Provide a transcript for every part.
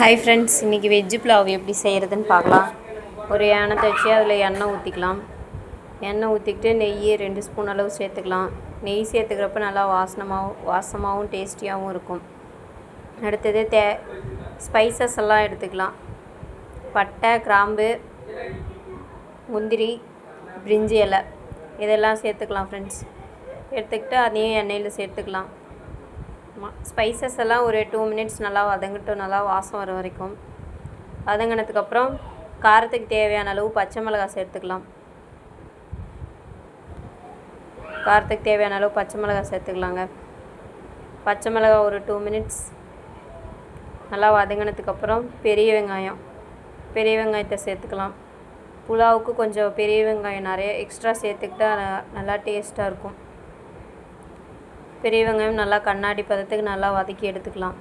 Hi friends இன்றைக்கி veg pulao எப்படி செய்கிறதுன்னு பார்க்கலாம். ஒரு எண்ணெய் தச்சு அதில் எண்ணெய் ஊற்றிக்கலாம் எண்ணெய் ஊற்றிக்கிட்டு நெய் ரெண்டு ஸ்பூன் அளவு சேர்த்துக்கலாம். நெய் சேர்த்துக்கிறப்ப நல்லா வாசனமாகவும் வாசமாகவும் டேஸ்டியாகவும் இருக்கும். அடுத்தது தே ஸ்பைசஸ் எல்லாம் எடுத்துக்கலாம். பட்டை கிராம்பு முந்திரி பிரிஞ்சி இலை. இதெல்லாம் சேர்த்துக்கலாம் ஃப்ரெண்ட்ஸ் எடுத்துக்கிட்டு அதையும் எண்ணெயில் சேர்த்துக்கலாம். ஸ்பைசஸ் எல்லாம் ஒரு டூ மினிட்ஸ் நல்லா வதங்கட்டும் நல்லா வாசம் வர வரைக்கும். வதங்கினதுக்கப்புறம் காரத்துக்கு தேவையான அளவு பச்சை மிளகாய் சேர்த்துக்கலாம். காரத்துக்கு தேவையான அளவு பச்சை மிளகாய் சேர்த்துக்கலாங்க. பச்சை மிளகாய் ஒரு டூ மினிட்ஸ் நல்லா வதங்கினதுக்கப்புறம் பெரிய வெங்காயம். பெரிய வெங்காயத்தை சேர்த்துக்கலாம். புலாவுக்கு கொஞ்சம் பெரிய வெங்காயம் நிறைய எக்ஸ்ட்ரா சேர்த்துக்கிட்டா நல்லா டேஸ்ட்டாக இருக்கும். பெரிய வெங்காயம் நல்லா கண்ணாடி பதத்துக்கு நல்லா வதக்கி எடுத்துக்கலாம்.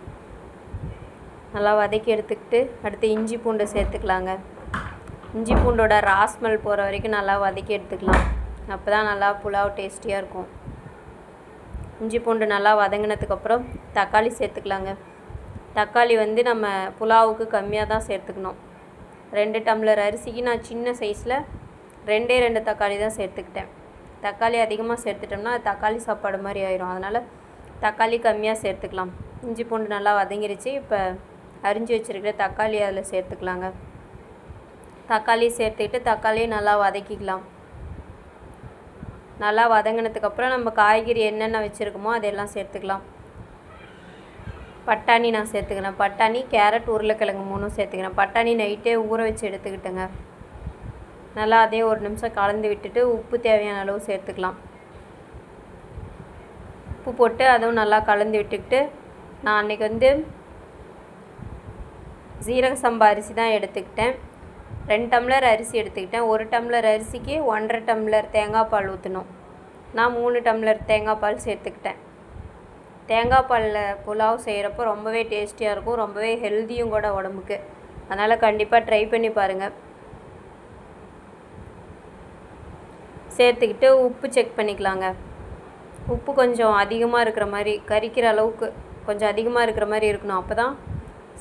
நல்லா வதக்கி எடுத்துக்கிட்டு அடுத்து இஞ்சி பூண்டு சேர்த்துக்கலாங்க. இஞ்சி பூண்டோட ராஸ்மல் போகிற வரைக்கும் நல்லா வதக்கி எடுத்துக்கலாம். அப்போ தான் நல்லா புலாவ் டேஸ்டியாக இருக்கும். இஞ்சி பூண்டு நல்லா வதங்கினதுக்கப்புறம் தக்காளி சேர்த்துக்கலாங்க. தக்காளி வந்து நம்ம புலாவுக்கு கம்மியாக தான் சேர்த்துக்கணும். ரெண்டு டம்ளர் அரிசிக்கு நான் சின்ன சைஸில் ரெண்டே ரெண்டு தக்காளி தான் சேர்த்துக்கிட்டேன். தக்காளி அதிகமாக சேர்த்துட்டோம்னா அது தக்காளி சாப்பாடு மாதிரி ஆயிரும். அதனால் தக்காளி கம்மியாக சேர்த்துக்கலாம். இஞ்சி பூண்டு நல்லா வதங்கிருச்சு. இப்போ அரிஞ்சு வச்சுருக்கிற தக்காளி அதில் சேர்த்துக்கலாங்க. தக்காளி சேர்த்துக்கிட்டு தக்காளியை நல்லா வதக்கிக்கலாம். நல்லா வதங்கினதுக்கப்புறம் நம்ம காய்கறி என்னென்ன வச்சுருக்கோமோ அதெல்லாம் சேர்த்துக்கலாம். பட்டாணி நான் சேர்த்துக்கிறேன். பட்டாணி கேரட் உருளைக்கிழங்கு மூணும் சேர்த்துக்கிறேன். பட்டாணி நைட்டே ஊற வச்சு எடுத்துக்கிட்டேங்க. நல்லா அதே ஒரு நிமிஷம் கலந்து விட்டுட்டு உப்பு தேவையான அளவு சேர்த்துக்கலாம். உப்பு போட்டு அதுவும் நல்லா கலந்து விட்டுக்கிட்டு நான் அன்றைக்கி வந்து சீரக சம்பா அரிசி தான் எடுத்துக்கிட்டேன். ரெண்டு டம்ளர் அரிசி எடுத்துக்கிட்டேன். ஒரு டம்ளர் அரிசிக்கு ஒன்றரை டம்ளர் தேங்காய் பால் ஊற்றணும் நான் மூணு டம்ளர் தேங்காய் பால் சேர்த்துக்கிட்டேன். தேங்காய் பாலில் புலாவ் செய்கிறப்போ ரொம்பவே டேஸ்டியாக இருக்கும். ரொம்பவே ஹெல்த்தியும் கூட உடம்புக்கு. அதனால் கண்டிப்பாக ட்ரை பண்ணி பாருங்கள் சேர்த்துக்கிட்டு உப்பு செக் பண்ணிக்கலாங்க. உப்பு கொஞ்சம் அதிகமாக இருக்கிற மாதிரி கறிக்கிற அளவுக்கு கொஞ்சம் அதிகமாக இருக்கிற மாதிரி இருக்கணும். அப்போ தான்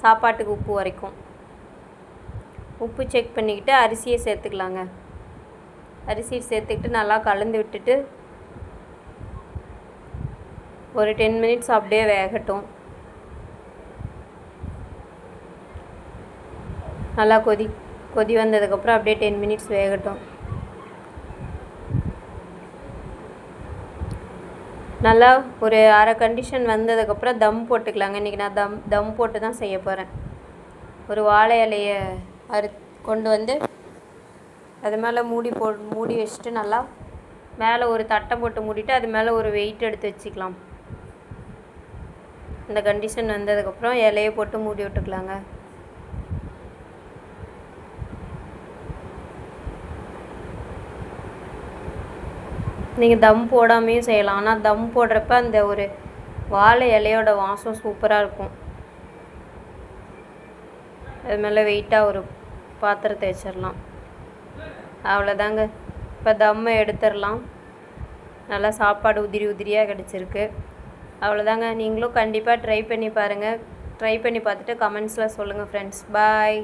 சாப்பாட்டுக்கு உப்பு வரைக்கும் உப்பு செக் பண்ணிக்கிட்டு அரிசியை சேர்த்துக்கலாங்க. அரிசியை சேர்த்துக்கிட்டு நல்லா கலந்து விட்டுட்டு ஒரு டென் மினிட்ஸ் அப்படியே வேகட்டும். நல்லா கொதி கொதி வந்ததுக்கப்புறம் அப்படியே டென் மினிட்ஸ் வேகட்டும். நல்லா ஒரு அரை கண்டிஷன் வந்ததுக்கப்புறம் தம் போட்டுக்கலாங்க. இன்றைக்கி நான் தம் தம் போட்டு தான் செய்ய போகிறேன் ஒரு வாழை இலையை அறு கொண்டு வந்து அது மேலே மூடி போ மூடி வச்சுட்டு நல்லா மேலே ஒரு தட்டை போட்டு மூடிட்டு அது மேலே ஒரு வெயிட் எடுத்து வச்சுக்கலாம். இந்த கண்டிஷன் வந்ததுக்கப்புறம் இலையை போட்டு மூடி விட்டுக்கலாங்க. நீங்கள் தம் போடாமையும் செய்யலாம். ஆனால் தம் போடுறப்ப அந்த ஒரு வாழை இலையோட வாசம் சூப்பராக இருக்கும். அது மேலே வெயிட்டாக ஒரு பாத்திரத்தை வச்சிடலாம் அவ்வளோதாங்க இப்போ தம்மை எடுத்துடலாம் நல்லா சாப்பாடு உதிரி உதிரியாக கிடச்சிருக்கு. அவ்வளோதாங்க நீங்களும் கண்டிப்பாக ட்ரை பண்ணி பாருங்கள் ட்ரை பண்ணி பார்த்துட்டு கமெண்ட்ஸில் சொல்லுங்கள் ஃப்ரெண்ட்ஸ் பாய்